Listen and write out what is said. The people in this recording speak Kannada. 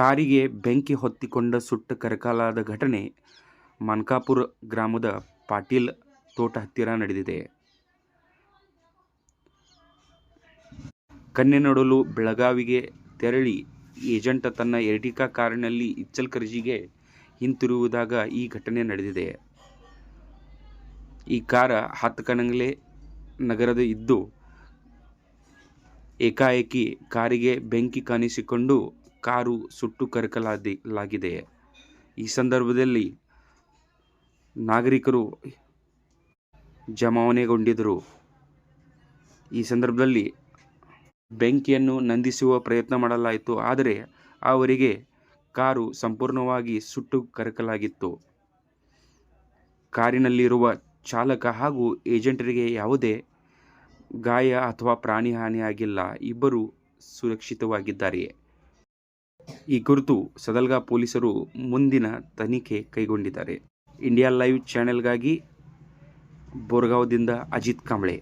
ಕಾರಿಗೆ ಬೆಂಕಿ ಹೊತ್ತಿಕೊಂಡ ಸುಟ್ಟ ಕರಕಲಾದ ಘಟನೆ ಮಾನ್ಕಾಪುರ ಗ್ರಾಮದ ಪಾಟೀಲ್ ತೋಟ ಹತ್ತಿರ ನಡೆದಿದೆ. ಕನ್ನೆ ನೋಡಲು ಬೆಳಗಾವಿಗೆ ತೆರಳಿ ಏಜೆಂಟ್ ತನ್ನ ಎರ್ಟಿಕಾ ಕಾರಿನಲ್ಲಿ ಇಚ್ಚಲ್ಕರ್ಜಿಗೆ ಹಿಂತಿರುಗುವುದಾಗ ಈ ಘಟನೆ ನಡೆದಿದೆ. ಈ ಕಾರ ಹತ್ತಕಣಂಗ್ಲೆ ನಗರದ ಇದ್ದು ಏಕಾಏಕಿ ಕಾರಿಗೆ ಬೆಂಕಿ ಕಾಣಿಸಿಕೊಂಡು ಕಾರು ಸುಟ್ಟು ಕರಕಲಾಗಿದೆ ಈ ಸಂದರ್ಭದಲ್ಲಿ ನಾಗರಿಕರು ಜಮಾವಣೆಗೊಂಡಿದ್ದರು. ಈ ಸಂದರ್ಭದಲ್ಲಿ ಬೆಂಕಿಯನ್ನು ನಂದಿಸುವ ಪ್ರಯತ್ನ ಮಾಡಲಾಯಿತು, ಆದರೆ ಅವರಿಗೆ ಕಾರು ಸಂಪೂರ್ಣವಾಗಿ ಸುಟ್ಟು ಕರಕಲಾಗಿತ್ತು ಕಾರಿನಲ್ಲಿರುವ ಚಾಲಕ ಹಾಗೂ ಏಜೆಂಟರಿಗೆ ಯಾವುದೇ ಗಾಯ ಅಥವಾ ಪ್ರಾಣಿಹಾನಿಯಾಗಿಲ್ಲ ಇಬ್ಬರು ಸುರಕ್ಷಿತವಾಗಿದ್ದಾರೆ. ಈ ಕುರಿತು ಸದಲ್ಗಾ ಪೊಲೀಸರು ಮುಂದಿನ ತನಿಖೆ ಕೈಗೊಂಡಿದ್ದಾರೆ. ಇಂಡಿಯಾ ಲೈವ್ ಚಾನೆಲ್ಗಾಗಿ ಬೋರ್ಗಾವ್ದಿಂದ ಅಜಿತ್ ಕಾಂಬ್ಳೆ.